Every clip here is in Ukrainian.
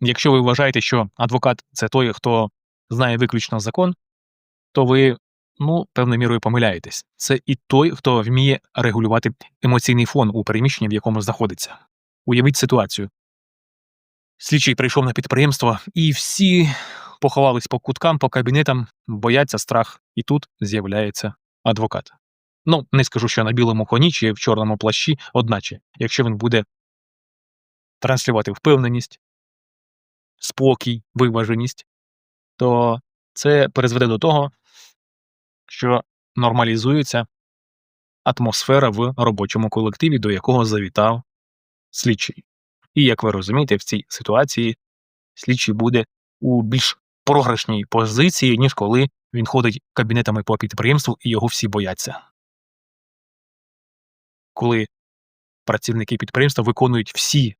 Якщо ви вважаєте, що адвокат це той, хто знає виключно закон, то ви ну, певною мірою помиляєтесь. Це і той, хто вміє регулювати емоційний фон у переміщенні, в якому знаходиться. Уявіть ситуацію. Слідчий прийшов на підприємство, і всі поховались по куткам, по кабінетам, бояться страх, і тут з'являється адвокат. Ну, не скажу, що на білому коні чи в чорному плащі, одначе, якщо він буде транслювати впевненість, спокій, виваженість, то це призведе до того, що нормалізується атмосфера в робочому колективі, до якого завітав слідчий. І як ви розумієте, в цій ситуації слідчий буде у більш програшній позиції, ніж коли він ходить кабінетами по підприємству і його всі бояться. Коли працівники підприємства виконують всі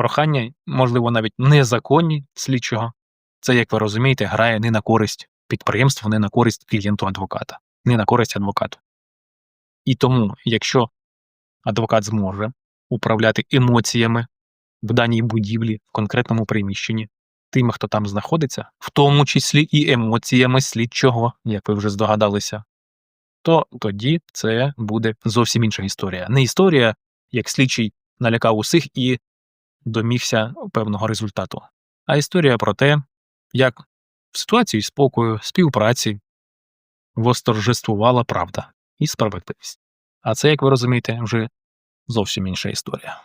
прохання, можливо, навіть незаконні слідчого, це, як ви розумієте, грає не на користь підприємству, не на користь клієнту адвоката, не на користь адвокату. І тому, якщо адвокат зможе управляти емоціями в даній будівлі, в конкретному приміщенні, тими, хто там знаходиться, в тому числі і емоціями слідчого, як ви вже здогадалися, то тоді це буде зовсім інша історія. Не історія, як слідчий налякав усіх і домігся певного результату, а історія про те, як в ситуації спокою, співпраці восторжествувала правда і справедливість. А це, як ви розумієте, вже зовсім інша історія.